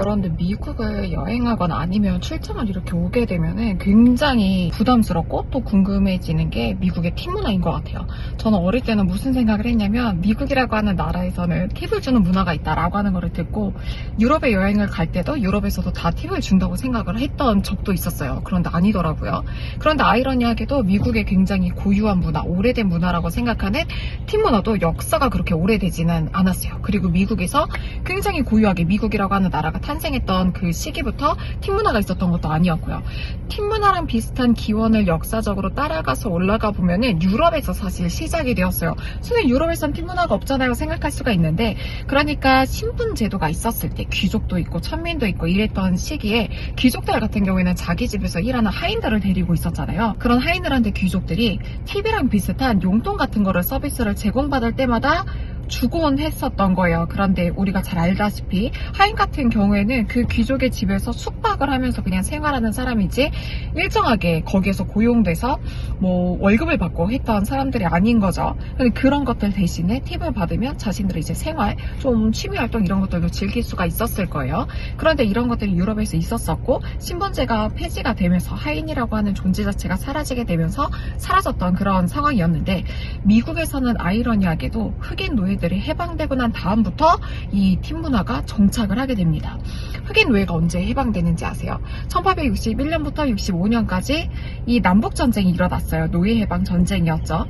그런데 미국을 여행하거나 아니면 출장을 이렇게 오게 되면은 굉장히 부담스럽고 또 궁금해지는 게 미국의 팁 문화인 것 같아요. 저는 어릴 때는 무슨 생각을 했냐면 미국이라고 하는 나라에서는 팁을 주는 문화가 있다라고 하는 거를 듣고 유럽에 여행을 갈 때도 유럽에서도 다 팁을 준다고 생각을 했던 적도 있었어요. 그런데 아니더라고요. 그런데 아이러니하게도 미국의 굉장히 고유한 문화, 오래된 문화라고 생각하는 팁 문화도 역사가 그렇게 오래되지는 않았어요. 그리고 미국에서 굉장히 고유하게 미국이라고 하는 나라가 탄생했던 그 시기부터 팁 문화가 있었던 것도 아니었고요. 팁 문화랑 비슷한 기원을 역사적으로 따라가서 올라가 보면은 유럽에서 사실 시작이 되었어요. 선생님 유럽에선 팁 문화가 없잖아요 생각할 수가 있는데 그러니까 신분 제도가 있었을 때 귀족도 있고 천민도 있고 이랬던 시기에 귀족들 같은 경우에는 자기 집에서 일하는 하인들을 데리고 있었잖아요. 그런 하인들한테 귀족들이 팁이랑 비슷한 용돈 같은 거를 서비스를 제공받을 때마다 주곤 했었던 거예요. 그런데 우리가 잘 알다시피 하인 같은 경우에는 그 귀족의 집에서 숙박을 하면서 그냥 생활하는 사람이지 일정하게 거기에서 고용돼서 뭐 월급을 받고 했던 사람들이 아닌 거죠. 근데 그런 것들 대신에 팁을 받으면 자신들의 이제 생활, 좀 취미 활동 이런 것들도 즐길 수가 있었을 거예요. 그런데 이런 것들이 유럽에서 있었었고 신분제가 폐지가 되면서 하인이라고 하는 존재 자체가 사라지게 되면서 사라졌던 그런 상황이었는데 미국에서는 아이러니하게도 흑인 노예 들이 해방되고 난 다음부터 이 팀 문화가 정착을 하게 됩니다. 흑인 노예가 언제 해방되는지 아세요? 1861년부터 65년까지 이 남북 전쟁이 일어났어요. 노예 해방 전쟁이었죠.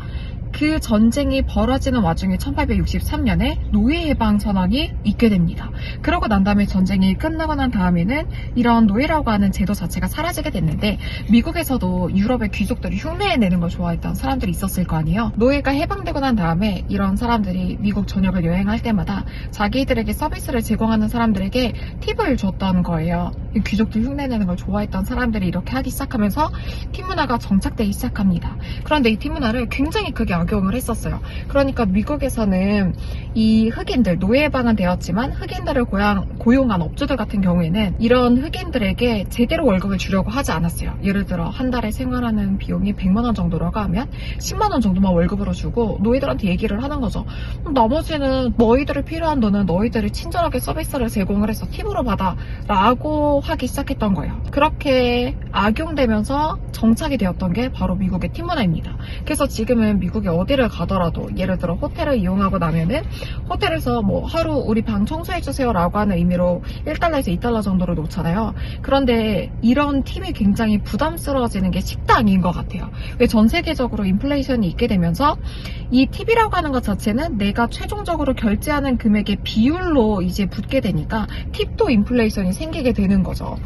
그 전쟁이 벌어지는 와중에 1863년에 노예 해방 선언이 있게 됩니다. 그러고 난 다음에 전쟁이 끝나고 난 다음에는 이런 노예라고 하는 제도 자체가 사라지게 됐는데 미국에서도 유럽의 귀족들이 흉내내는 걸 좋아했던 사람들이 있었을 거 아니에요. 노예가 해방되고 난 다음에 이런 사람들이 미국 전역을 여행할 때마다 자기들에게 서비스를 제공하는 사람들에게 팁을 줬던 거예요. 이 귀족들 흉내내는 걸 좋아했던 사람들이 이렇게 하기 시작하면서 팁 문화가 정착되기 시작합니다. 그런데 이 팁 문화를 굉장히 크게 악용을 했었어요. 그러니까 미국에서는 이 흑인들, 노예 해방은 되었지만 흑인들을 고용, 고용한 업주들 같은 경우에는 이런 흑인들에게 제대로 월급을 주려고 하지 않았어요. 예를 들어 한 달에 생활하는 비용이 100만 원 정도라고 하면 10만 원 정도만 월급으로 주고 노예들한테 얘기를 하는 거죠. 나머지는 너희들이 필요한 돈은 너희들이 친절하게 서비스를 제공을 해서 팁으로 받아 라고 하기 시작했던 거예요. 그렇게 악용되면서 정착이 되었던 게 바로 미국의 팁 문화입니다. 그래서 지금은 미국에 어디를 가더라도 예를 들어 호텔을 이용하고 나면은 호텔에서 뭐 하루 우리 방 청소해주세요 라고 하는 의미로 1달러에서 2달러 정도를 놓잖아요. 그런데 이런 팁이 굉장히 부담스러워지는 게 식당인 것 같아요. 왜 전 세계적으로 인플레이션이 있게 되면서 이 팁이라고 하는 것 자체는 내가 최종적으로 결제하는 금액의 비율로 이제 붙게 되니까 팁도 인플레이션이 생기게 되는 거죠.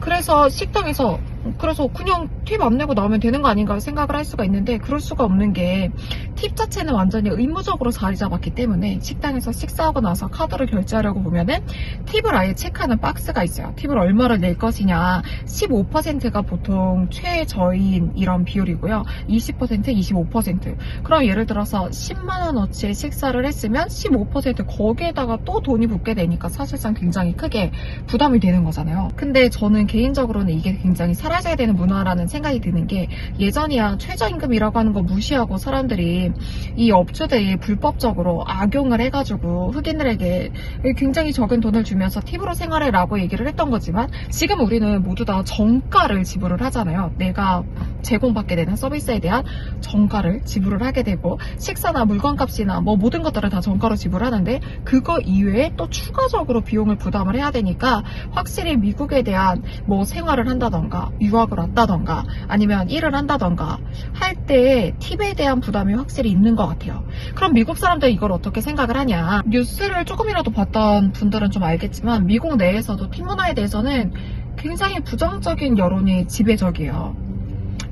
그래서 식당에서 그래서 그냥 팁 안 내고 나오면 되는 거 아닌가 생각을 할 수가 있는데 그럴 수가 없는 게 팁 자체는 완전히 의무적으로 자리 잡았기 때문에 식당에서 식사하고 나서 카드를 결제하려고 보면은 팁을 아예 체크하는 박스가 있어요. 팁을 얼마를 낼 것이냐 15%가 보통 최저인 이런 비율이고요. 20% 25% 그럼 예를 들어서 10만 원어치의 식사를 했으면 15% 거기에다가 또 돈이 붙게 되니까 사실상 굉장히 크게 부담이 되는 거잖아요. 근데 저는 개인적으로는 이게 굉장히 사 라져야 되는 문화라는 생각이 드는 게 예전이야 최저임금이라고 하는 거 무시하고 사람들이 이 업주들이 불법적으로 악용을 해가지고 흑인들에게 굉장히 적은 돈을 주면서 팁으로 생활해라고 얘기를 했던 거지만 지금 우리는 모두 다 정가를 지불을 하잖아요. 내가 제공받게 되는 서비스에 대한 정가를 지불을 하게 되고 식사나 물건값이나 뭐 모든 것들을 다 정가로 지불하는데 그거 이외에 또 추가적으로 비용을 부담을 해야 되니까 확실히 미국에 대한 뭐 생활을 한다던가 유학을 왔다던가 아니면 일을 한다던가 할 때 팁에 대한 부담이 확실히 있는 것 같아요. 그럼 미국 사람들 이걸 어떻게 생각을 하냐? 뉴스를 조금이라도 봤던 분들은 좀 알겠지만 미국 내에서도 팁 문화에 대해서는 굉장히 부정적인 여론이 지배적이에요.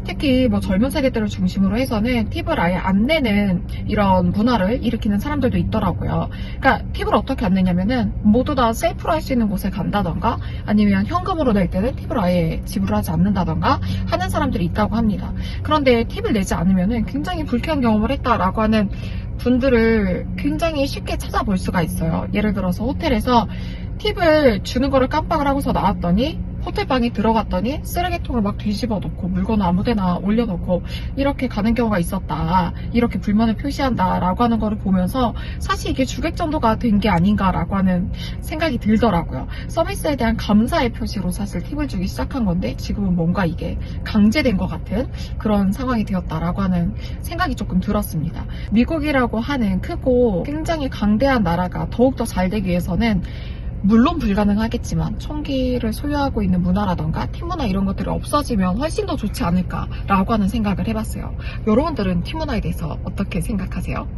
특히 뭐 젊은 세대들을 중심으로 해서는 팁을 아예 안 내는 이런 문화를 일으키는 사람들도 있더라고요. 그러니까 팁을 어떻게 안 내냐면은 모두 다 셀프로 할 수 있는 곳에 간다던가 아니면 현금으로 낼 때는 팁을 아예 지불하지 않는다던가 하는 사람들이 있다고 합니다. 그런데 팁을 내지 않으면은 굉장히 불쾌한 경험을 했다라고 하는 분들을 굉장히 쉽게 찾아볼 수가 있어요. 예를 들어서 호텔에서 팁을 주는 거를 깜빡을 하고서 나왔더니 호텔 방에 들어갔더니 쓰레기통을 막 뒤집어 놓고 물건을 아무데나 올려놓고 이렇게 가는 경우가 있었다. 이렇게 불만을 표시한다라고 하는 거를 보면서 사실 이게 주객 정도가 된 게 아닌가라고 하는 생각이 들더라고요. 서비스에 대한 감사의 표시로 사실 팁을 주기 시작한 건데 지금은 뭔가 이게 강제된 것 같은 그런 상황이 되었다라고 하는 생각이 조금 들었습니다. 미국이라고 하는 크고 굉장히 강대한 나라가 더욱더 잘 되기 위해서는 물론 불가능하겠지만 총기를 소유하고 있는 문화라던가 팀 문화 이런 것들이 없어지면 훨씬 더 좋지 않을까라고 하는 생각을 해봤어요. 여러분들은 팀 문화에 대해서 어떻게 생각하세요?